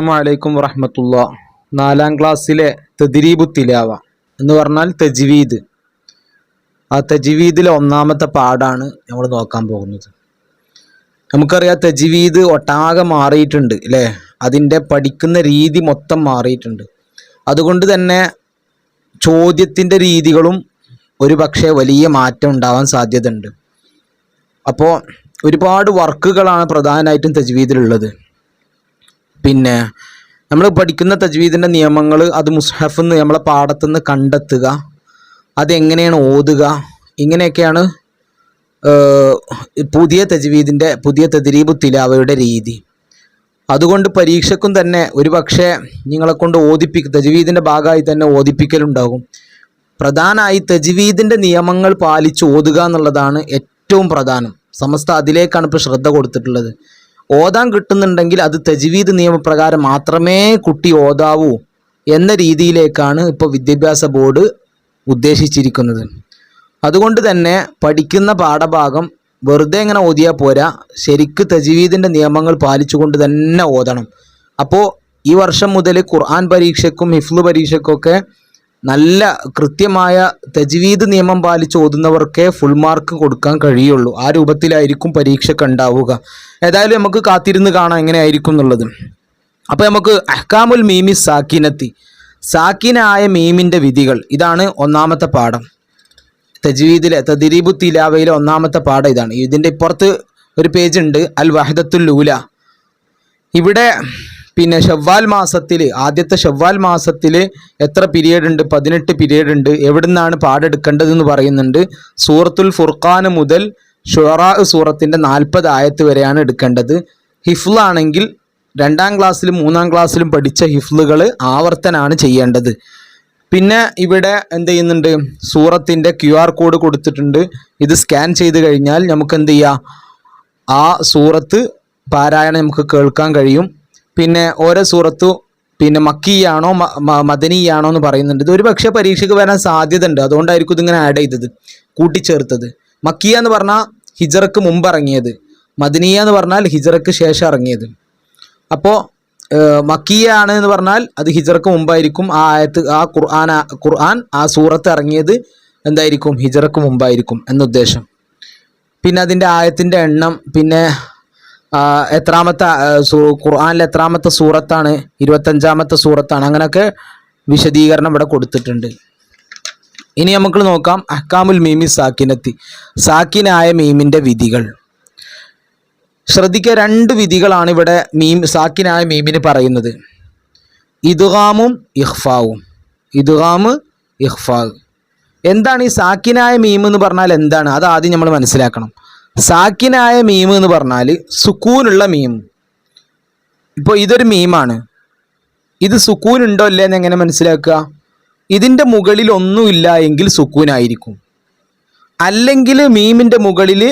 അസ്സലാമു അലൈക്കും വറഹമത്തുള്ള. നാലാം ക്ലാസ്സിലെ തെദിരീബു തിലാവ എന്ന് പറഞ്ഞാൽ തജ്വീദ്. ആ തജ്വീദിലെ ഒന്നാമത്തെ പാടാണ് നമ്മൾ നോക്കാൻ പോകുന്നത്. നമുക്കറിയാം തജ്വീദ് ഒട്ടാകെ മാറിയിട്ടുണ്ട് അല്ലേ? അതിന്റെ പഠിക്കുന്ന രീതി മൊത്തം മാറിയിട്ടുണ്ട്. അതുകൊണ്ട് തന്നെ ചോദ്യത്തിന്റെ രീതികളും ഒരു വലിയ മാറ്റം ഉണ്ടാവാൻ സാധ്യതയുണ്ട്. അപ്പോൾ ഒരുപാട് വർക്കുകളാണ് പ്രധാനമായിട്ടും തജ്വീദിലുള്ളത്. പിന്നെ നമ്മൾ പഠിക്കുന്ന തജ്വീദിന്റെ നിയമങ്ങൾ അത് മുസ്ഹഫ് നിന്ന് നമ്മളെ പാടത്തു നിന്ന് കണ്ടെത്തുക. അതെങ്ങനെയാണ് ഓതുക? ഇങ്ങനെയൊക്കെയാണ് പുതിയ തജ്വീദിന്റെ പുതിയ തദ്രീബു തിലാവയുടെ രീതി. അതുകൊണ്ട് പരീക്ഷക്കും തന്നെ ഒരു പക്ഷേ നിങ്ങളെ കൊണ്ട് ഓതിപ്പിക്കും തജ്വീദിന്റെ ഭാഗമായി തന്നെ ഓദിപ്പിക്കലുണ്ടാകും പ്രധാനമായി തജ്വീദിന്റെ നിയമങ്ങൾ പാലിച്ച് ഓതുക എന്നുള്ളതാണ് ഏറ്റവും പ്രധാനം. സമസ്ത അതിലേക്കാണ് ഇപ്പോൾ ശ്രദ്ധ കൊടുത്തിട്ടുള്ളത്. ഓതാൻ കിട്ടുന്നുണ്ടെങ്കിൽ അത് തജ്വീദ് നിയമപ്രകാരം മാത്രമേ കുട്ടി ഓതാവൂ എന്ന രീതിയിലേക്കാണ് ഇപ്പോൾ വിദ്യാഭ്യാസ ബോർഡ് ഉദ്ദേശിച്ചിരിക്കുന്നത്. അതുകൊണ്ട് തന്നെ പഠിക്കുന്ന പാഠഭാഗം വെറുതെ ഇങ്ങനെ ഓതിയാൽ പോരാ. ശരിക്ക് തജ്വീദിന്റെ നിയമങ്ങൾ പാലിച്ചുകൊണ്ട് തന്നെ ഓതണം. അപ്പോൾ ഈ വർഷം മുതൽ ഖുർആൻ പരീക്ഷയ്ക്കും ഹിഫ്ലു പരീക്ഷയ്ക്കൊക്കെ നല്ല കൃത്യമായ തജ്വീദ് നിയമം പാലിച്ച് ഓതുന്നവർക്കേ ഫുൾ മാർക്ക് കൊടുക്കാൻ കഴിയുള്ളൂ. ആ രൂപത്തിലായിരിക്കും പരീക്ഷയ്ക്ക് ഉണ്ടാവുക. ഏതായാലും നമുക്ക് കാത്തിരുന്ന് കാണാം എങ്ങനെയായിരിക്കും എന്നുള്ളത്. അപ്പോൾ നമുക്ക് അഹ്കാമുൽ മീമി സാക്കിനത്തി സാക്കിനായ മീമിന്റെ വിധികൾ. ഇതാണ് ഒന്നാമത്തെ പാഠം. തജ്വീദിലെ തദിരീബു തിലാവയിലെ ഒന്നാമത്തെ പാഠം ഇതാണ്. ഇതിന്റെ ഇപ്പുറത്ത് ഒരു പേജ് ഉണ്ട്. അൽ വഹദത്തുൽ ലൂല. ഇവിടെ പിന്നെ ഷവ്വാൽ മാസത്തിൽ ആദ്യത്തെ ഷവ്വാൽ മാസത്തിൽ എത്ര പീരീഡ് ഉണ്ട്? പതിനെട്ട് പീരീഡ് ഉണ്ട്. എവിടെ നിന്നാണ് പാടെടുക്കേണ്ടതെന്ന് പറയുന്നുണ്ട്. സൂറത്തുൽ ഫുർഖാൻ മുതൽ ഷുറാ സൂറത്തിന്റെ നാൽപ്പത് ആയത്ത് വരെയാണ് എടുക്കേണ്ടത്. ഹിഫ്ലാണെങ്കിൽ രണ്ടാം ക്ലാസ്സിലും മൂന്നാം ക്ലാസ്സിലും പഠിച്ച ഹിഫ്ലുകൾ ആവർത്തനാണ് ചെയ്യേണ്ടത്. പിന്നെ ഇവിടെ എന്ത് ചെയ്യുന്നുണ്ട്? സൂറത്തിന്റെ ക്യു ആർ കോഡ് കൊടുത്തിട്ടുണ്ട്. ഇത് സ്കാൻ ചെയ്ത് കഴിഞ്ഞാൽ നമുക്ക് എന്ത് ചെയ്യാം? ആ സൂറത്ത് പാരായണം നമുക്ക് കേൾക്കാൻ കഴിയും. പിന്നെ ഓരോ സൂറത്തു പിന്നെ മക്കിയാണോ മദനിയാണോ എന്ന് പറയുന്നുണ്ട്. ഇത് ഒരു പക്ഷേ പരീക്ഷയ്ക്ക് വരാൻ സാധ്യത ഉണ്ട് അതുകൊണ്ടായിരിക്കും ഇതിങ്ങനെ ആഡ് ചെയ്തത് കൂട്ടിച്ചേർത്തത്. മക്കിയ എന്ന് പറഞ്ഞാൽ ഹിജറക്ക് മുമ്പ് ഇറങ്ങിയത്. മദനിയ എന്ന് പറഞ്ഞാൽ ഹിജറക്ക് ശേഷം ഇറങ്ങിയത്. അപ്പോൾ മക്കിയ ആണ് എന്ന് പറഞ്ഞാൽ അത് ഹിജറക്ക് മുമ്പായിരിക്കും ആ ആയത്ത് ആ ഖുർആൻ ഖുർആൻ ആ സൂറത്ത് ഇറങ്ങിയത് എന്തായിരിക്കും? ഹിജറക്ക് മുമ്പായിരിക്കും എന്നുദ്ദേശം പിന്നെ അതിന്റെ ആയത്തിന്റെ എണ്ണം പിന്നെ എത്രാമത്തെ ഖുർആാനിൽ എത്രാമത്തെ സൂറത്താണ്? ഇരുപത്തഞ്ചാമത്തെ സൂറത്താണ്. അങ്ങനെയൊക്കെ വിശദീകരണം ഇവിടെ കൊടുത്തിട്ടുണ്ട്. ഇനി നമുക്ക് നോക്കാം. അഹ്കാമുൽ മീമി സാക്കിനത്തി. സാക്കിനായ മീമിന്റെ വിധികൾ. ശ്രദ്ധിക്കുക രണ്ട് വിധികളാണ് ഇവിടെ മീം സാക്കിനായ മീമിന് പറയുന്നത്. ഇദ്ഗാമും ഇഹ്ഫാവും. ഇതുഹാമ് ഇഹ്ഫാവ്. എന്താണ് ഈ സാക്കിനായ മീം എന്ന് പറഞ്ഞാൽ എന്താണ്? അത് ആദ്യം നമ്മൾ മനസ്സിലാക്കണം. സാക്കിനായ മീം എന്ന് പറഞ്ഞാൽ സുക്കൂനുള്ള മീം ഇപ്പോൾ ഇതൊരു മീമാണ് ഇത് സുക്കൂൻ ഉണ്ടോ ഇല്ലേ എന്ന് എങ്ങനെ മനസ്സിലാക്കുക? ഇതിന്റെ മുകളിൽ ഒന്നുമില്ല എങ്കിൽ സുക്കൂനായിരിക്കും. അല്ലെങ്കിൽ മീമിന്റെ മുകളിൽ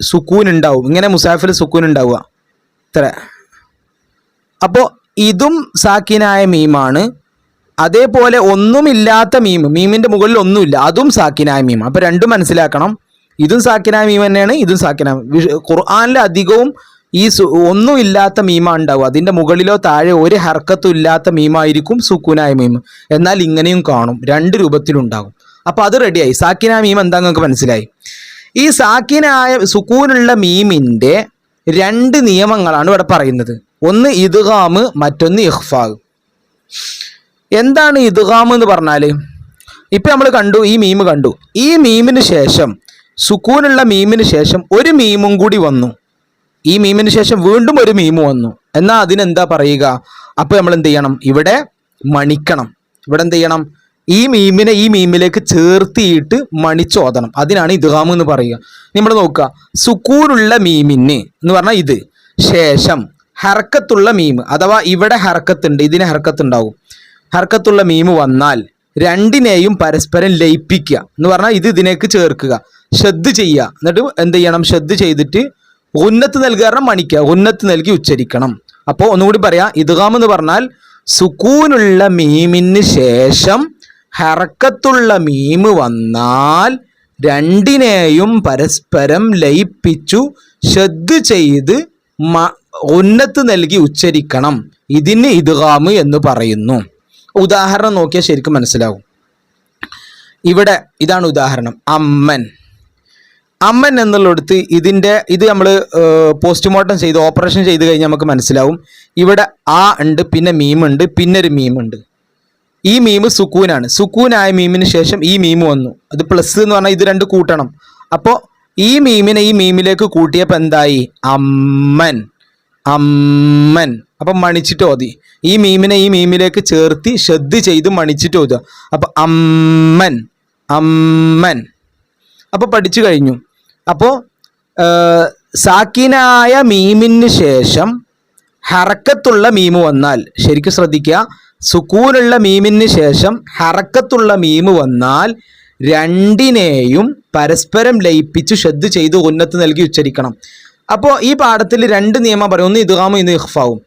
സുക്കൂൻ ഉണ്ടാവും ഇങ്ങനെ മുസാഫിൽ സുക്കൂൻ ഉണ്ടാവുക ഇത്ര. അപ്പോൾ ഇതും സാക്കിനായ മീമാണ് അതേപോലെ ഒന്നുമില്ലാത്ത മീം മീമിന്റെ മുകളിൽ ഒന്നുമില്ല. അതും സാക്കിനായ മീം അപ്പോൾ രണ്ടും മനസ്സിലാക്കണം. ഇതും സാക്കിനായ മീം തന്നെയാണ് ഇതും സാക്കിനായ ഖുർആാനിലെ അധികവും ഈ സു- ഒന്നുമില്ലാത്ത മീമാണ് ഉണ്ടാവും അതിന്റെ മുകളിലോ താഴെ ഒരു ഹർക്കത്തും ഇല്ലാത്ത മീമായിരിക്കും സുക്കൂനായ മീം എന്നാൽ ഇങ്ങനെയും കാണും. രണ്ട് രൂപത്തിലുണ്ടാകും. അപ്പോൾ അത് റെഡിയായി സാക്കിനായ മീം എന്താ നിങ്ങൾക്ക് മനസ്സിലായി? ഈ സാക്കിനായ സുക്കൂനുള്ള മീമിന്റെ രണ്ട് നിയമങ്ങളാണ് ഇവിടെ പറയുന്നത്. ഒന്ന് ഇദ്ഗാമ് മറ്റൊന്ന് ഇഹ്ഫാഗ് എന്താണ് ഇദ്ഗാം എന്ന് പറഞ്ഞാൽ ഇപ്പം നമ്മൾ കണ്ടു ഈ മീം കണ്ടു. ഈ മീമിന് ശേഷം സുക്കൂനുള്ള മീമിന് ശേഷം ഒരു മീമും കൂടി വന്നു. ഈ മീമിന് ശേഷം വീണ്ടും ഒരു മീമ് വന്നു. എന്നാൽ അതിനെന്താ പറയുക? അപ്പോൾ നമ്മൾ എന്ത് ചെയ്യണം? ഇവിടെ മണിക്കണം. ഇവിടെ എന്ത് ചെയ്യണം? ഈ മീമിനെ ഈ മീമിലേക്ക് ചേർത്തിയിട്ട് മണിച്ചോതണം. അതിനാണ് ഇദ്ഗാം എന്ന് പറയുക. നമ്മൾ നോക്കുക. സുക്കൂനുള്ള മീമിന് എന്ന് പറഞ്ഞാൽ ഇത്. ശേഷം ഹർക്കത്തുള്ള മീമ്. അഥവാ ഇവിടെ ഹർക്കത്തുണ്ട്. ഇതിന് ഹർക്കത്തുണ്ടാവും. ഹർക്കത്തുള്ള മീമ് വന്നാൽ രണ്ടിനെയും പരസ്പരം ലയിപ്പിക്കുക എന്ന് പറഞ്ഞാൽ ഇത് ഇതിനേക്ക് ചേർക്കുക. ശ്രദ്ധ ചെയ്യുക. എന്നിട്ട് എന്ത് ചെയ്യണം? ശ്രദ്ധ ചെയ്തിട്ട് ഉന്നത്ത് കാരണം മണിക്കുക. ഉന്നത്ത് നൽകി ഉച്ചരിക്കണം. അപ്പോൾ ഒന്നുകൂടി പറയാം. ഇദ്ഗാം എന്ന് പറഞ്ഞാൽ സുക്കൂനുള്ള മീമിന് ശേഷം ഹറക്കത്തുള്ള മീമ് വന്നാൽ രണ്ടിനെയും പരസ്പരം ലയിപ്പിച്ചു ശ്രദ്ധ ചെയ്ത് ഉന്നത്ത് നൽകി ഉച്ചരിക്കണം. ഇതിന് ഇതുകാമ് എന്ന് പറയുന്നു. ഉദാഹരണം നോക്കിയാൽ ശരിക്കും മനസ്സിലാവും ഇവിടെ ഇതാണ് ഉദാഹരണം അമ്മൻ. അമ്മൻ എന്നുള്ളിടത്ത് ഇതിന്റെ ഇത് നമ്മൾ പോസ്റ്റ്മോർട്ടം ചെയ്ത് ഓപ്പറേഷൻ ചെയ്ത് കഴിഞ്ഞാൽ നമുക്ക് മനസ്സിലാവും. ഇവിടെ ആ ഉണ്ട് പിന്നെ മീമുണ്ട് പിന്നെ ഒരു മീമുണ്ട് ഈ മീമ് സുക്കൂനാണ്. സുക്കൂനായ മീമിന് ശേഷം ഈ മീമ് വന്നു. അത് പ്ലസ് എന്ന് പറഞ്ഞാൽ ഇത് രണ്ട് കൂട്ടണം. അപ്പോൾ ഈ മീമിനെ ഈ മീമിലേക്ക് കൂട്ടിയപ്പോൾ എന്തായി? അമ്മൻ. അമ്മൻ. അപ്പം മണിച്ചിട്ട് ഓതി. ഈ മീമിനെ ഈ മീമിലേക്ക് ചേർത്തി ശ്രദ്ധ ചെയ്ത് മണിച്ചിട്ട് ഓതുക. അപ്പം അമ്മൻ അമ്മൻ. അപ്പോൾ പഠിച്ചു കഴിഞ്ഞു. അപ്പോൾ സാക്കിനായ മീമിന് ശേഷം ഹറക്കത്തുള്ള മീമ് വന്നാൽ ശരിക്കും ശ്രദ്ധിക്കുക സുക്കൂനുള്ള മീമിന് ശേഷം ഹറക്കത്തുള്ള മീമ് വന്നാൽ രണ്ടിനെയും പരസ്പരം ലയിപ്പിച്ച് ശ്രദ്ധ ചെയ്ത് ഉന്നത്ത് നൽകി ഉച്ചരിക്കണം. അപ്പോൾ ഈ പാഠത്തിൽ രണ്ട് നിയമം പറയും. ഒന്ന് ഇദ്ഗാമും ഇന്ന് ഇഹ്ഫാവും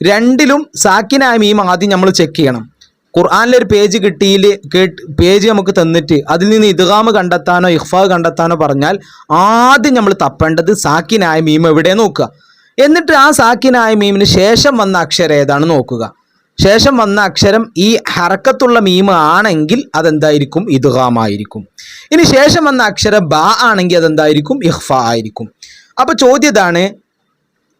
രണ്ടിലും സാക്കിനായ മീം ആദ്യം നമ്മൾ ചെക്ക് ചെയ്യണം. ഖുർആാനിലൊരു പേജ് കിട്ടിയിൽ കേട്ട് പേജ് നമുക്ക് തന്നിട്ട് അതിൽ നിന്ന് ഇദ്ഗാമ് കണ്ടെത്താനോ ഇഹ്ഫാവ് കണ്ടെത്താനോ പറഞ്ഞാൽ ആദ്യം നമ്മൾ തപ്പേണ്ടത് സാക്കിനായ മീം എവിടെ നോക്കുക. എന്നിട്ട് ആ സാക്കിനായ മീമിന് ശേഷം വന്ന അക്ഷരം ഏതാണ് നോക്കുക. ശേഷം വന്ന അക്ഷരം ഈ ഹറക്കത്തുള്ള മീം ആണെങ്കിൽ അതെന്തായിരിക്കും? ഇദ്ഗാമായിരിക്കും ഇനി ശേഷം വന്ന അക്ഷരം ബാ ആണെങ്കിൽ അതെന്തായിരിക്കും? ഇഹ്ഫ ആയിരിക്കും. അപ്പൊ ചോദ്യം ഇതാണ്.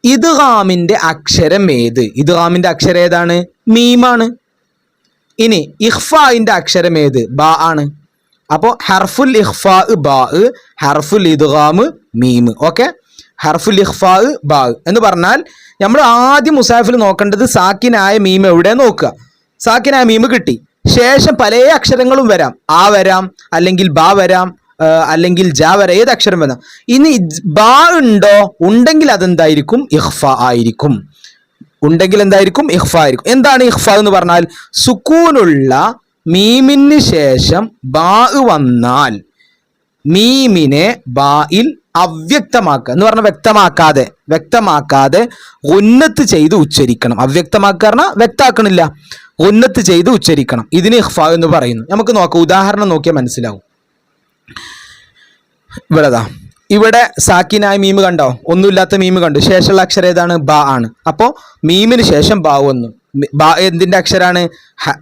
ഇദ്ഗാമിന്റെ അക്ഷരം ഏത്? ഇദ്ഗാമിന്റെ അക്ഷരം ഏതാണ്? മീമാണ് ഇനി ഇഖ്ഫായിന്റെ അക്ഷരം ഏത്? ബാ ആണ്. അപ്പോൾ ഹർഫുൽ ഇഹ്ഫാ ബാ ഹർഫുൽ ഇദ്ഗാമ് മീം. ഓക്കെ? ഹർഫുൽ ഇഹ്ഫാ ബാ. എന്ന് പറഞ്ഞാൽ നമ്മൾ ആദ്യം മുസാഫിൽ നോക്കേണ്ടത് സാക്കിനായ മീം എവിടെ നോക്കുക? സാക്കിനായ മീം കിട്ടി. ശേഷം പല അക്ഷരങ്ങളും വരാം. ആ വരാം അല്ലെങ്കിൽ ബാ വരാം. അല്ലെങ്കിൽ ജ വരെ ഏത് അക്ഷരം വന്ന ഇനി ബാ ഉണ്ടോ? ഉണ്ടെങ്കിൽ അതെന്തായിരിക്കും? ഇഹ്ഫ ആയിരിക്കും. ഉണ്ടെങ്കിൽ എന്തായിരിക്കും? ഇഹ്ഫ ആയിരിക്കും. എന്താണ് ഇഹ്ഫ എന്ന് പറഞ്ഞാൽ? സുക്കൂനുള്ള മീമിന് ശേഷം ബാ വന്നാൽ മീമിനെ ബായിൽ അവ്യക്തമാക്കുക എന്ന് പറഞ്ഞാൽ വ്യക്തമാക്കാതെ വ്യക്തമാക്കാതെ ഉന്നത്ത് ചെയ്ത് ഉച്ചരിക്കണം. അവ്യക്തമാക്കുക വ്യക്താക്കണില്ല. ഉന്നത്ത് ചെയ്ത് ഉച്ചരിക്കണം. ഇതിന് ഇഹ്ഫ എന്ന് പറയുന്നു. നമുക്ക് നോക്കാം. ഉദാഹരണം നോക്കിയാൽ മനസ്സിലാവും. ഇവിടെ ദാ ഇവിടെ സാക്കിനായ മീമ് കണ്ടോ? ഒന്നുമില്ലാത്ത മീമ് കണ്ടു. ശേഷമുള്ള അക്ഷരം ഏതാണ്? ബ ആണ്. അപ്പോൾ മീമിന് ശേഷം ബാ വന്നു. ബ എന്തിന്റെ അക്ഷരാണ്? ഹ-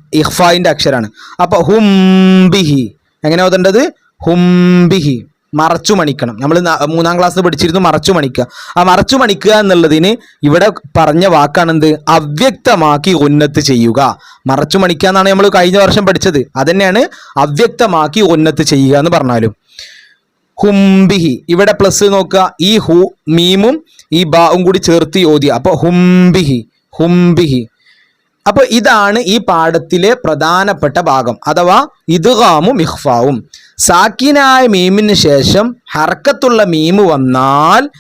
അക്ഷരമാണ് അപ്പോൾ ഹുംബിഹി എങ്ങനെ ഓതേണ്ടത്? ഹുംബിഹി മറച്ചു മണിക്കണം നമ്മൾ മൂന്നാം ക്ലാസ് പഠിച്ചിരുന്നു മറച്ചു മണിക്കുക ആ മറച്ചു മണിക്കുക എന്നുള്ളതിന് ഇവിടെ പറഞ്ഞ വാക്കാണെന്ത്? അവ്യക്തമാക്കി ഉന്നത്ത് ചെയ്യുക. മറച്ചു മണിക്കുക എന്നാണ് നമ്മൾ കഴിഞ്ഞ വർഷം പഠിച്ചത്. അതന്നെയാണ് അവ്യക്തമാക്കി ഉന്നത്ത് ചെയ്യുക എന്ന് പറഞ്ഞാലും. ഹുംബിഹി. ഇവിടെ പ്ലസ് നോക്കുക. ഈ ഹു മീമും ഈ ബാവും കൂടി ചേർത്ത് ഓതിയ അപ്പൊ ഹുംബിഹി. ഹുംബിഹി. അപ്പൊ ഇതാണ് ഈ പാഠത്തിലെ പ്രധാനപ്പെട്ട ഭാഗം. അഥവാ ഇദ്ഗാമും ഇഹ്ഫാവും സാക്കിനായ മീമിന് ശേഷം ഹർക്കത്തുള്ള മീമ് വന്നാൽ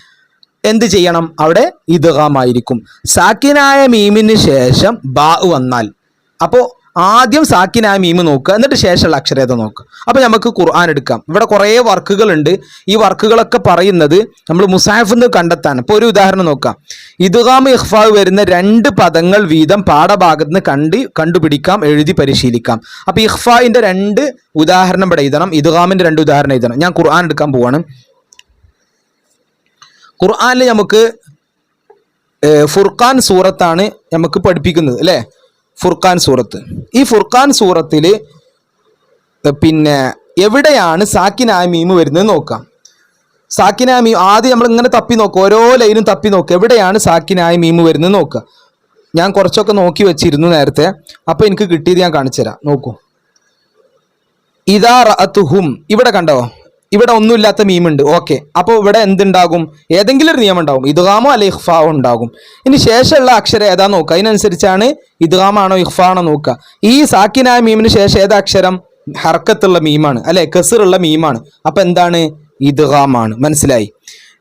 എന്ത് ചെയ്യണം? അവിടെ ഇദ്ഗാമായിരിക്കും. സാക്കിനായ മീമിന് ശേഷം ബാ വന്നാൽ. അപ്പോൾ ആദ്യം സാക്കിനായ മീമ് നോക്കുക. എന്നിട്ട് ശേഷമുള്ള അക്ഷരത നോക്കുക. അപ്പോൾ നമുക്ക് ഖുർആൻ എടുക്കാം. ഇവിടെ കുറേ വർക്കുകളുണ്ട്. ഈ വർക്കുകളൊക്കെ പറയുന്നത് നമ്മൾ മുസാഹിഫ് നിന്ന് കണ്ടെത്താൻ ഇപ്പോൾ ഒരു ഉദാഹരണം നോക്കാം. ഇദ്ഗാം ഇഖ്ഫാവ് വരുന്ന രണ്ട് പദങ്ങൾ വീതം പാഠഭാഗത്ത് നിന്ന് കണ്ട് കണ്ടുപിടിക്കാം എഴുതി പരിശീലിക്കാം. അപ്പോൾ ഇഖ്ഫായിന്റെ രണ്ട് ഉദാഹരണം ഇവിടെ എഴുതണം. ഇദ്ഗാമിന്റെ രണ്ട് ഉദാഹരണം എഴുതണം. ഞാൻ ഖുർആൻ എടുക്കാൻ പോവാണ്. ഖുർആനിൽ നമുക്ക് ഫുർഖാൻ സൂറത്താണ് നമുക്ക് പഠിപ്പിക്കുന്നത് അല്ലേ? ഫുർഖാൻ സൂറത്ത്. ഈ ഫുർഖാൻ സൂറത്തിൽ പിന്നെ എവിടെയാണ് സാക്കിനായ മീമ് വരുന്നത് നോക്കാം. സാക്കിനായ മീം ആദ്യം നമ്മൾ ഇങ്ങനെ തപ്പി നോക്കുക ഓരോ ലൈനും തപ്പി നോക്കുക എവിടെയാണ് സാക്കിനായ മീമ് വരുന്നത് നോക്കുക ഞാൻ കുറച്ചൊക്കെ നോക്കി വെച്ചിരുന്നു നേരത്തെ. അപ്പോൾ എനിക്ക് കിട്ടിയത് ഞാൻ കാണിച്ചു തരാം നോക്കൂ. ഇതാ റഅത്തുഹും ഇവിടെ കണ്ടോ? ഇവിടെ ഒന്നുമില്ലാത്ത മീമുണ്ട് ഓക്കെ അപ്പോൾ ഇവിടെ എന്തുണ്ടാകും? ഏതെങ്കിലും ഒരു നിയമം ഉണ്ടാകും. ഇദ്ഗാമോ അല്ലെ ഇഹ്ഫാവോ ഉണ്ടാകും. ഇനി ശേഷമുള്ള അക്ഷരം ഏതാ നോക്കുക? അതിനനുസരിച്ചാണ് ഇദ്ഗാമാണോ ഇഹ്ഫാണോ നോക്കുക. ഈ സാക്കിനായ മീമിന് ശേഷം ഏതാ അക്ഷരം? ഹർക്കത്തുള്ള മീമാണ് അല്ലെ? കസറുള്ള മീമാണ് അപ്പൊ എന്താണ്? ഇദ്ഗാമാണ് മനസ്സിലായി?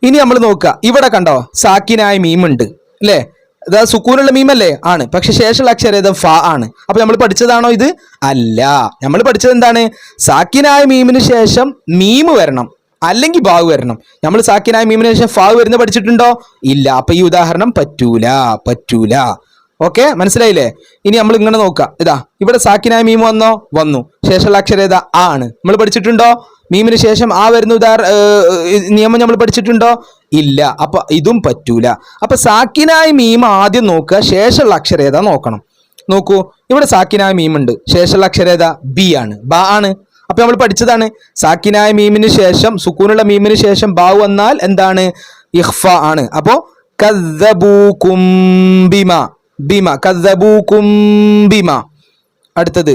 ഇനി നമ്മൾ നോക്കുക. ഇവിടെ കണ്ടോ? സാക്കിനായ മീമുണ്ട് അല്ലേ? ഇതാ സുക്കൂനുള്ള മീമല്ലേ? ആണ്. പക്ഷെ ശേഷമുള്ള അക്ഷരേതം ഫ ആണ്. അപ്പൊ നമ്മൾ പഠിച്ചതാണോ ഇത്? അല്ല. നമ്മൾ പഠിച്ചത് എന്താണ്? സാക്കിനായ മീമിന് ശേഷം മീമ് വരണം. അല്ലെങ്കിൽ ബാവ് വരണം. നമ്മൾ സാക്കിനായ മീമിന് ശേഷം ഫാവ് വരുന്ന പഠിച്ചിട്ടുണ്ടോ? ഇല്ല. അപ്പൊ ഈ ഉദാഹരണം പറ്റൂല. പറ്റൂല. ഓക്കെ? മനസ്സിലായില്ലേ? ഇനി നമ്മൾ ഇങ്ങനെ നോക്കാം ഇതാ. ഇവിടെ സാക്കിനായ മീം വന്നോ? വന്നു. ശേഷമുള്ള അക്ഷരേത ആ ആണ്. നമ്മൾ പഠിച്ചിട്ടുണ്ടോ? മീമിന് ശേഷം ആ വരുന്ന ഉദാർ നിയമം നമ്മൾ പഠിച്ചിട്ടുണ്ടോ? ഇല്ല. അപ്പൊ ഇതും പറ്റൂല. അപ്പൊ സാക്കിനായ മീം ആദ്യം നോക്കുക. ശേഷമുള്ള അക്ഷരേത നോക്കണം. നോക്കൂ. ഇവിടെ സാക്കിനായ മീം ഉണ്ട് ശേഷമുള്ള അക്ഷരേത ബി ആണ്. ബ ആണ്. അപ്പൊ നമ്മൾ പഠിച്ചതാണ്. സാക്കിനായ മീമിന് ശേഷം സുക്കൂനുള്ള മീമിന് ശേഷം ബാവ് വന്നാൽ എന്താണ്? ഇഹ്ഫ ആണ്. അപ്പോ ബിമ. അടുത്തത്.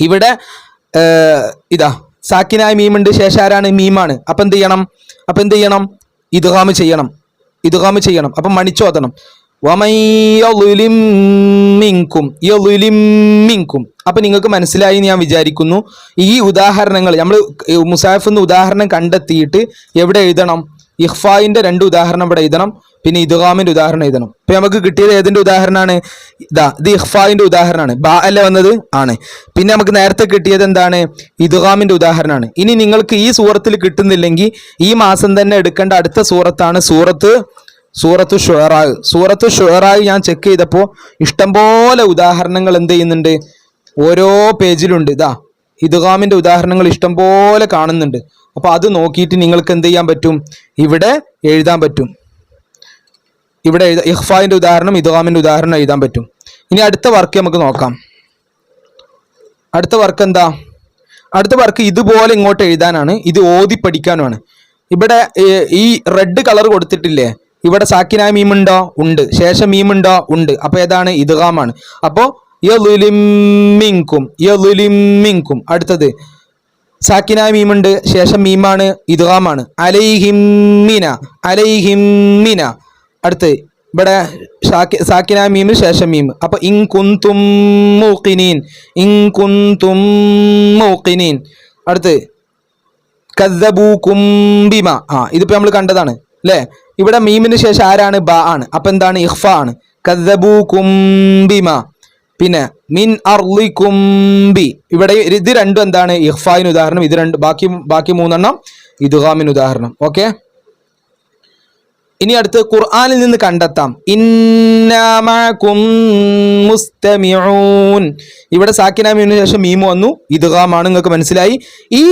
ഇവിടെ ഇതാ. സാക്കിനായ മീമുണ്ട്. ശേഷം ആരാണ് മീമാണ്. അപ്പൊ എന്ത് ചെയ്യണം? അപ്പൊ എന്ത് ചെയ്യണം? ഇതുഹാമ് ചെയ്യണം. ഇതുഹാമ് ചെയ്യണം. അപ്പം മണിച്ചോദണം മിങ്കും. മിങ്കും. അപ്പൊ നിങ്ങൾക്ക് മനസ്സിലായി ഞാൻ വിചാരിക്കുന്നു. ഈ ഉദാഹരണങ്ങൾ നമ്മൾ മുസാഫ് എന്ന് ഉദാഹരണം കണ്ടെത്തിയിട്ട് എവിടെ എഴുതണം? ഇഹ്ഫായിന്റെ രണ്ട് ഉദാഹരണം ഇവിടെ എഴുതണം പിന്നെ ഇദ്ഗാമിന്റെ ഉദാഹരണം എഴുതണം. ഇപ്പൊ നമുക്ക് കിട്ടിയത് ഏതിന്റെ ഉദാഹരണമാണ്? ഇതാ ഇത് ഇഹ്ഫായിന്റെ ഉദാഹരണമാണ്. ബാ അല്ല വന്നത്? ആണ്. പിന്നെ നമുക്ക് നേരത്തെ കിട്ടിയത് എന്താണ്? ഇദ്ഗാമിന്റെ ഉദാഹരണമാണ്. ഇനി നിങ്ങൾക്ക് ഈ സൂറത്തിൽ കിട്ടുന്നില്ലെങ്കിൽ ഈ മാസം തന്നെ എടുക്കേണ്ട അടുത്ത സൂറത്താണ് സൂറത്ത് സൂറത്ത് ഷുഹറായ്. സൂറത്ത് ഷുഹറായ് ഞാൻ ചെക്ക് ചെയ്തപ്പോൾ ഇഷ്ടംപോലെ ഉദാഹരണങ്ങൾ എന്ത് ചെയ്യുന്നുണ്ട്? ഓരോ പേജിലുണ്ട് ഇതാ ഇദ്ഗാമിന്റെ ഉദാഹരണങ്ങൾ ഇഷ്ടംപോലെ കാണുന്നുണ്ട്. അപ്പോൾ അത് നോക്കിയിട്ട് നിങ്ങൾക്ക് എന്ത് ചെയ്യാൻ പറ്റും? ഇവിടെ എഴുതാൻ പറ്റും. ഇവിടെ എഴുതാ ഇഹ്ഫായിന്റെ ഉദാഹരണം ഇദ്ഗാമിന്റെ ഉദാഹരണം എഴുതാൻ പറ്റും. ഇനി അടുത്ത വർക്ക് നമുക്ക് നോക്കാം. അടുത്ത വർക്ക് എന്താ? അടുത്ത വർക്ക് ഇതുപോലെ ഇങ്ങോട്ട് എഴുതാനാണ്. ഇത് ഓതി പഠിക്കാനുമാണ്. ഇവിടെ ഈ റെഡ് കളർ കൊടുത്തിട്ടില്ലേ? ഇവിടെ സാക്കിനായ മീമുണ്ടോ ഉണ്ട്? ശേഷം മീമുണ്ടോ ഉണ്ട്? അപ്പോൾ ഏതാണ്? ഇദ്ഗാമാണ്. അപ്പോ യലുലിമ്മിങ്കും യലുലിമ്മിങ്കും അടുത്തത് സാക്കിനായ മീമുണ്ട്. ശേഷം മീമാണ് ഇദ്ഗാമാണ് അലൈഹിമ്മിന അലൈഹിമ്മിന അടുത്ത് ഇവിടെ സാക്കിനായ മീമിന് ശേഷം മീം. അപ്പൊ ഇൻ കുന്തും മൂക്കിനീൻ ഇൻ കുന്തും അടുത്ത് കദ്ദബൂ കുംബിമ ആ ഇതിപ്പോ നമ്മൾ കണ്ടതാണ് അല്ലേ ഇവിടെ മീമിന് ശേഷം ആരാണ്? ബ ആണ്. അപ്പൊ എന്താണ്? ഇഹ്ഫ ആണ്. കദ്ദബൂ ബിമ. പിന്നെ മിൻ അർലി ബി. ഇവിടെ ഇത് രണ്ടും എന്താണ്? ഇഹ്ഫായിന് ഉദാഹരണം. ഇത് രണ്ട് ബാക്കി ബാക്കി മൂന്നെണ്ണം ഇദ്ഗാമിന് ഉദാഹരണം. ഓക്കെ? ഇനി അടുത്ത് ഖുർആനിൽ നിന്ന് കണ്ടെത്താം. മുസ്തമിഊൻ. ഇവിടെ സാക്കിനാമിന് ശേഷം മീമു വന്നു. ഇദ്ഗാമാണ്. നിങ്ങൾക്ക് മനസ്സിലായി. ഈ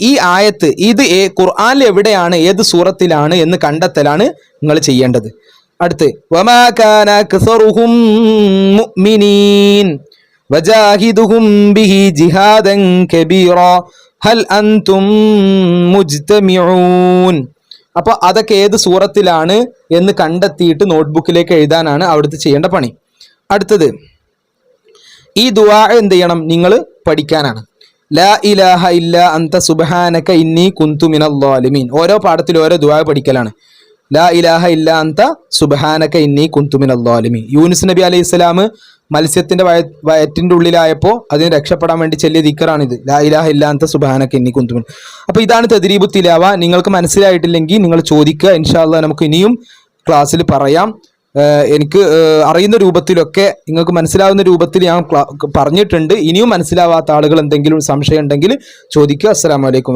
ഈ ആയത്ത് ഇത് ഖുർആനിൽ എവിടെയാണ്? ഏത് സൂറത്തിലാണ്? എന്ന് കണ്ടെത്തലാണ് നിങ്ങൾ ചെയ്യേണ്ടത്. അടുത്ത്. വജാഹിദുഹും ബിഹി ജിഹാദൻ കബീറ. ഹൽ അൻതും മുജ്തമിഊൻ. അപ്പോൾ അതൊക്കെ ഏത് സൂറത്തിലാണ് എന്ന് കണ്ടെത്തിയിട്ട് നോട്ട്ബുക്കിലേക്ക് എഴുതാനാണ് അവിടുത്തെ ചെയ്യേണ്ട പണി. അടുത്തത്. ഈ ദുവാ എന്ത് ചെയ്യണം? നിങ്ങൾ പഠിക്കാനാണ്. ലാ ഇലാഹ ഇല്ല അന്ത സുബ്ഹാനക ഇന്നി കുന്തു മിനൽ ഓരോ പാഠത്തിലും ഓരോ ദുവാ പഠിക്കലാണ്. ലാ ഇലാഹ ഇല്ല അന്ത സുബ്ഹാനക ഇന്നി കുന്തു മിനൽ ളാലിമീൻ. യൂനുസ് നബി അലൈഹി ഇസ്ലാം മത്സ്യത്തിന്റെ വയ വയറ്റിന്റെ ഉള്ളിലായപ്പോൾ അതിന് രക്ഷപ്പെടാൻ വേണ്ടി ചെല്ലിയ ഇത് ലാ ഇലാഹ ഇല്ല അന്ത സുബ്ഹാനക ഇന്നി കുന്തു മിൻ അപ്പോൾ ഇതാണ് തദ്രീബു തിലാവ. നിങ്ങൾക്ക് മനസ്സിലായിട്ടില്ലെങ്കിൽ നിങ്ങൾ ചോദിക്കുക. ഇൻഷാല്ല നമുക്ക് ഇനിയും ക്ലാസ്സിൽ പറയാം. എനിക്ക് അറിയുന്ന രൂപത്തിലൊക്കെ നിങ്ങൾക്ക് മനസ്സിലാവുന്ന രൂപത്തിൽ ഞാൻ പറഞ്ഞിട്ടുണ്ട്. ഇനിയും മനസ്സിലാവാത്ത ആളുകൾ എന്തെങ്കിലും സംശയം ഉണ്ടെങ്കിൽ ചോദിക്കുക. അസ്സാം അലൈക്കും